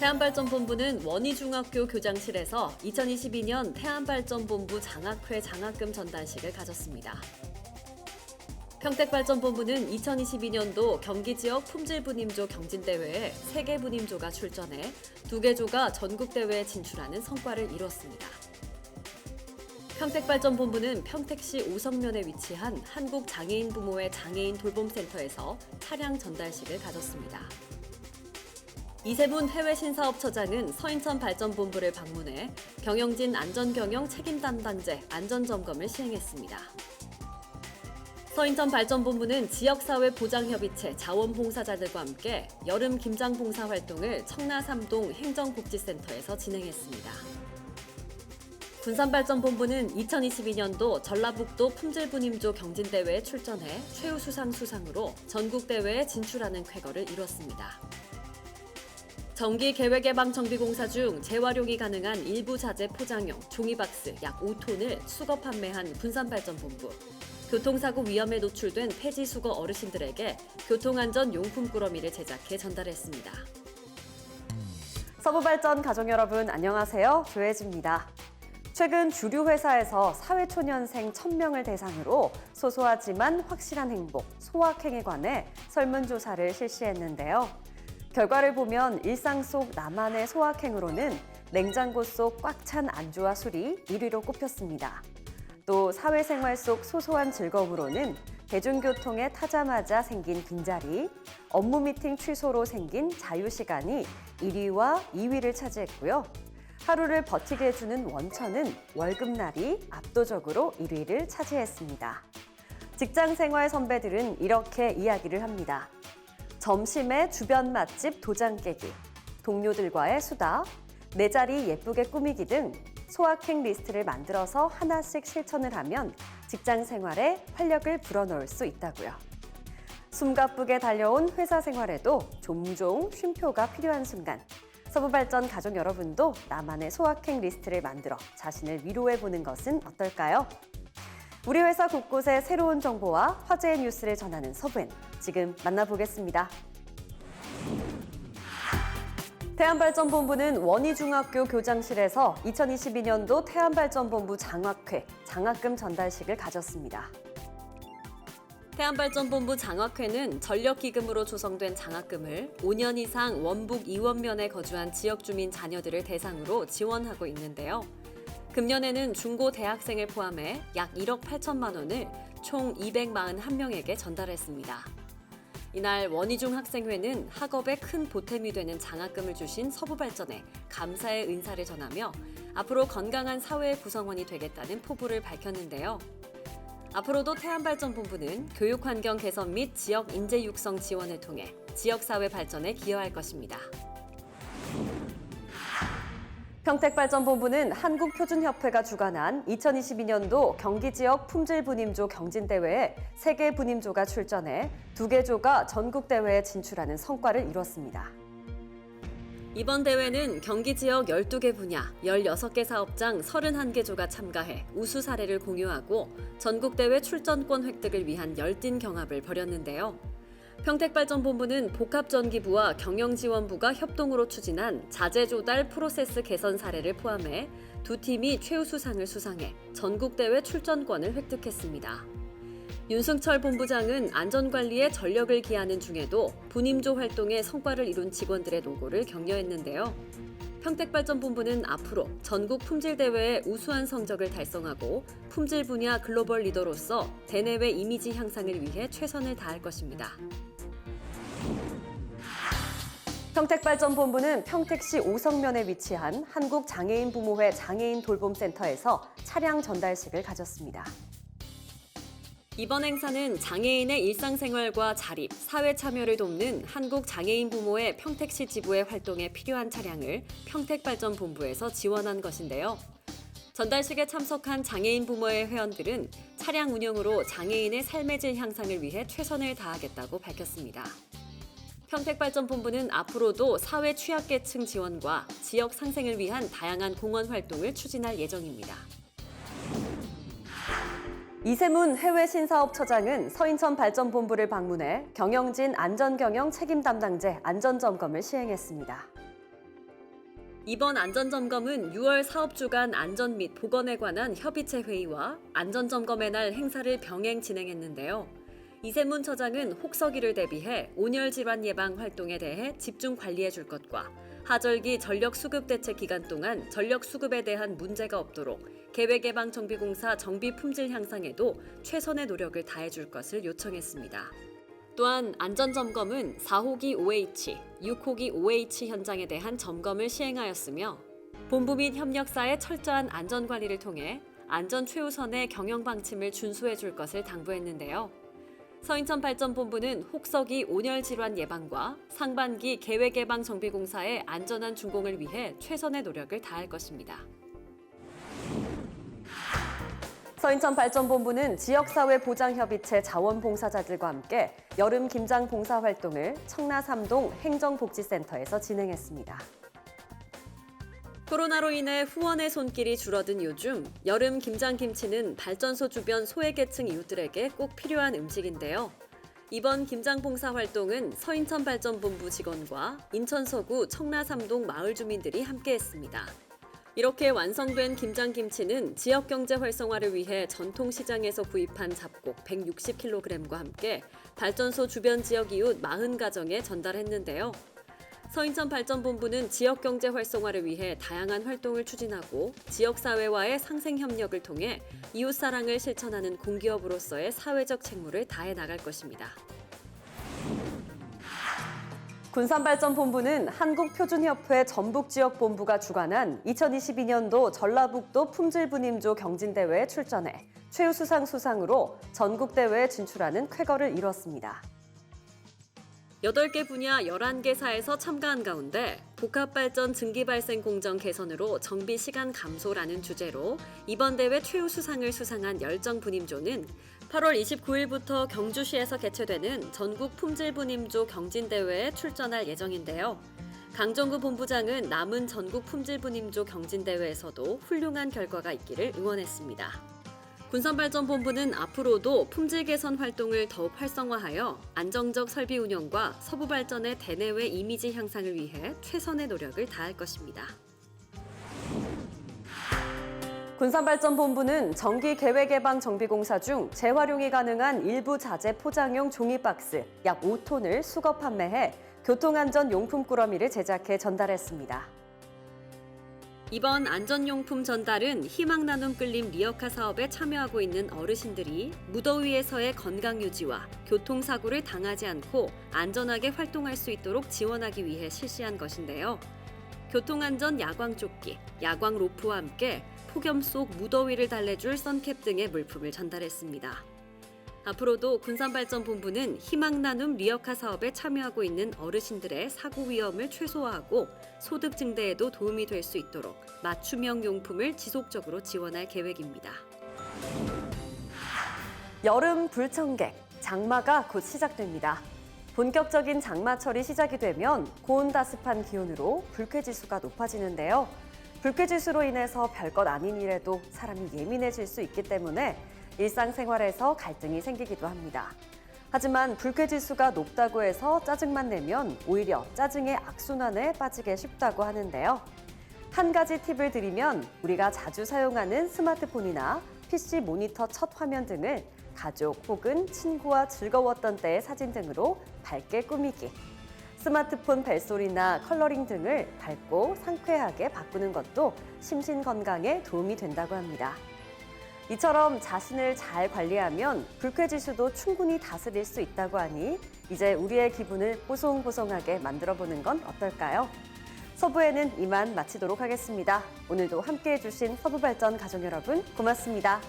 태안발전본부는 원희중학교 교장실에서 2022년 태안발전본부 장학회 장학금 전달식을 가졌습니다. 평택발전본부는 2022년도 경기 지역 품질분임조 경진대회에 3개 분임조가 출전해 2개 조가 전국대회에 진출하는 성과를 이뤘습니다. 평택발전본부는 평택시 오성면에 위치한 한국장애인 부모회 장애인 돌봄센터에서 차량 전달식을 가졌습니다. 이세문 해외 신사업처장은 서인천 발전본부를 방문해 경영진 안전경영 책임 담당제 안전점검을 시행했습니다. 서인천 발전본부는 지역사회 보장협의체 자원봉사자들과 함께 여름 김장 봉사 활동을 청라 삼동 행정복지센터에서 진행했습니다. 군산발전본부는 2022년도 전라북도 품질분임조 경진대회에 출전해 최우수상 수상으로 전국대회에 진출하는 쾌거를 이뤘습니다. 정기 계획예방 정비공사 중 재활용이 가능한 일부 자재 포장용 종이박스 약 5톤을 수거 판매한 군산발전본부. 교통사고 위험에 노출된 폐지 수거 어르신들에게 교통안전 용품 꾸러미를 제작해 전달했습니다. 서부발전 가족 여러분 안녕하세요. 조혜지입니다. 최근 주류 회사에서 사회초년생 1000명을 대상으로 소소하지만 확실한 행복, 소확행에 관해 설문조사를 실시했는데요. 결과를 보면 일상 속 나만의 소확행으로는 냉장고 속 꽉 찬 안주와 술이 1위로 꼽혔습니다. 또 사회생활 속 소소한 즐거움으로는 대중교통에 타자마자 생긴 빈자리, 업무 미팅 취소로 생긴 자유시간이 1위와 2위를 차지했고요. 하루를 버티게 해주는 원천은 월급날이 압도적으로 1위를 차지했습니다. 직장 생활 선배들은 이렇게 이야기를 합니다. 점심에 주변 맛집 도장 깨기, 동료들과의 수다, 내 자리 예쁘게 꾸미기 등 소확행 리스트를 만들어서 하나씩 실천을 하면 직장 생활에 활력을 불어넣을 수 있다고요. 숨가쁘게 달려온 회사 생활에도 종종 쉼표가 필요한 순간 서부발전 가족 여러분도 나만의 소확행 리스트를 만들어 자신을 위로해 보는 것은 어떨까요? 우리 회사 곳곳의 새로운 정보와 화제의 뉴스를 전하는 서부엔 지금 만나보겠습니다. 태안발전본부는 원희중학교 교장실에서 2022년도 태안발전본부 장학회 장학금 전달식을 가졌습니다. 태안발전본부 장학회는 전력기금으로 조성된 장학금을 5년 이상 원북 이원면에 거주한 지역주민 자녀들을 대상으로 지원하고 있는데요. 금년에는 중고 대학생을 포함해 약 1억 8천만 원을 총 241명에게 전달했습니다. 이날 원희중 학생회는 학업에 큰 보탬이 되는 장학금을 주신 서부발전에 감사의 인사를 전하며 앞으로 건강한 사회의 구성원이 되겠다는 포부를 밝혔는데요. 앞으로도 태안발전본부는 교육환경 개선 및 지역 인재 육성 지원을 통해 지역사회 발전에 기여할 것입니다. 평택발전본부는 한국표준협회가 주관한 2022년도 경기 지역 품질분임조 경진대회에 3개 분임조가 출전해 2개 조가 전국대회에 진출하는 성과를 이뤘습니다. 이번 대회는 경기 지역 12개 분야, 16개 사업장 31개 조가 참가해 우수 사례를 공유하고 전국대회 출전권 획득을 위한 열띤 경합을 벌였는데요. 평택발전본부는 복합전기부와 경영지원부가 협동으로 추진한 자재 조달 프로세스 개선 사례를 포함해 두 팀이 최우수상을 수상해 전국대회 출전권을 획득했습니다. 윤승철 본부장은 안전관리에 전력을 기하는 중에도 분임조 활동에 성과를 이룬 직원들의 노고를 격려했는데요. 평택발전본부는 앞으로 전국 품질대회에 우수한 성적을 달성하고 품질 분야 글로벌 리더로서 대내외 이미지 향상을 위해 최선을 다할 것입니다. 평택발전본부는 평택시 오성면에 위치한 한국장애인 부모회 장애인 돌봄센터에서 차량 전달식을 가졌습니다. 이번 행사는 장애인의 일상생활과 자립, 사회 참여를 돕는 한국장애인 부모의 평택시 지부의 활동에 필요한 차량을 평택발전본부에서 지원한 것인데요. 전달식에 참석한 장애인 부모의 회원들은 차량 운영으로 장애인의 삶의 질 향상을 위해 최선을 다하겠다고 밝혔습니다. 평택발전본부는 앞으로도 사회 취약계층 지원과 지역 상생을 위한 다양한 공헌 활동을 추진할 예정입니다. 이세문 해외 신사업처장은 서인천 발전본부를 방문해 경영진 안전경영 책임 담당제 안전점검을 시행했습니다. 이번 안전점검은 6월 사업 주간 안전 및 보건에 관한 협의체 회의와 안전점검의 날 행사를 병행 진행했는데요. 이세문 처장은 혹서기를 대비해 온열 질환 예방 활동에 대해 집중 관리해 줄 것과 하절기 전력 수급 대책 기간 동안 전력 수급에 대한 문제가 없도록 계획예방 정비공사 정비 품질 향상에도 최선의 노력을 다해 줄 것을 요청했습니다. 또한 안전점검은 4호기 OH, 6호기 OH 현장에 대한 점검을 시행하였으며 본부 및 협력사의 철저한 안전관리를 통해 안전 최우선의 경영 방침을 준수해 줄 것을 당부했는데요. 서인천 발전본부는 혹서기 온열 질환 예방과 상반기 계획 예방 정비 공사의 안전한 준공을 위해 최선의 노력을 다할 것입니다. 서인천 발전본부는 지역사회 보장협의체 자원봉사자들과 함께 여름 김장 봉사 활동을 청라 삼동 행정복지센터에서 진행했습니다. 코로나로 인해 후원의 손길이 줄어든 요즘 여름 김장김치는 발전소 주변 소외계층 이웃들에게 꼭 필요한 음식인데요. 이번 김장 봉사 활동은 서인천 발전본부 직원과 인천 서구 청라 삼동 마을 주민들이 함께했습니다. 이렇게 완성된 김장김치는 지역 경제 활성화를 위해 전통 시장에서 구입한 잡곡 160kg과 함께 발전소 주변 지역 이웃 40가정에 전달했는데요. 서인천 발전본부는 지역 경제 활성화를 위해 다양한 활동을 추진하고 지역 사회와의 상생 협력을 통해 이웃 사랑을 실천하는 공기업으로서의 사회적 책무를 다해 나갈 것입니다. 군산발전본부는 한국표준협회 전북지역본부가 주관한 2022년도 전라북도 품질분임조 경진대회에 출전해 최우수상 수상으로 전국대회에 진출하는 쾌거를 이뤘습니다. 8개 분야 11개 사에서 참가한 가운데 복합발전 증기발생 공정 개선으로 정비 시간 감소라는 주제로 이번 대회 최우수상을 수상한 열정분임조는 8월 29일부터 경주시에서 개최되는 전국 품질분임조 경진대회에 출전할 예정인데요. 강정구 본부장은 남은 전국 품질분임조 경진대회에서도 훌륭한 결과가 있기를 응원했습니다. 군산발전본부는 앞으로도 품질 개선 활동을 더욱 활성화하여 안정적 설비 운영과 서부 발전의 대내외 이미지 향상을 위해 최선의 노력을 다할 것입니다. 군산발전본부는 전기계획예방 정비공사 중 재활용이 가능한 일부 자재 포장용 종이박스 약 5톤을 수거 판매해 교통안전 용품 꾸러미를 제작해 전달했습니다. 이번 안전용품 전달은 희망 나눔 끌림 리어카 사업에 참여하고 있는 어르신들이 무더위에서의 건강 유지와 교통사고를 당하지 않고 안전하게 활동할 수 있도록 지원하기 위해 실시한 것인데요. 교통안전 야광 조끼, 야광 로프와 함께 폭염 속 무더위를 달래줄 선캡 등의 물품을 전달했습니다. 앞으로도 군산발전본부는 희망 나눔 리어카 사업에 참여하고 있는 어르신들의 사고 위험을 최소화하고 소득 증대에도 도움이 될 수 있도록 맞춤형 용품을 지속적으로 지원할 계획입니다. 여름 불청객, 장마가 곧 시작됩니다. 본격적인 장마철이 시작이 되면 고온다습한 기온으로 불쾌지수가 높아지는데요. 불쾌지수로 인해서 별것 아닌 일에도 사람이 예민해질 수 있기 때문에 일상생활에서 갈등이 생기기도 합니다. 하지만 불쾌지수가 높다고 해서 짜증만 내면 오히려 짜증의 악순환에 빠지게 쉽다고 하는데요. 한 가지 팁을 드리면 우리가 자주 사용하는 스마트폰이나 PC 모니터 첫 화면 등을 가족 혹은 친구와 즐거웠던 때의 사진 등으로 밝게 꾸미기. 스마트폰 벨소리나 컬러링 등을 밝고 상쾌하게 바꾸는 것도 심신 건강에 도움이 된다고 합니다. 이처럼 자신을 잘 관리하면 불쾌지수도 충분히 다스릴 수 있다고 하니 이제 우리의 기분을 뽀송뽀송하게 만들어 보는 건 어떨까요? 서부에는 이만 마치도록 하겠습니다. 오늘도 함께 해 주신 서부발전 가족 여러분 고맙습니다.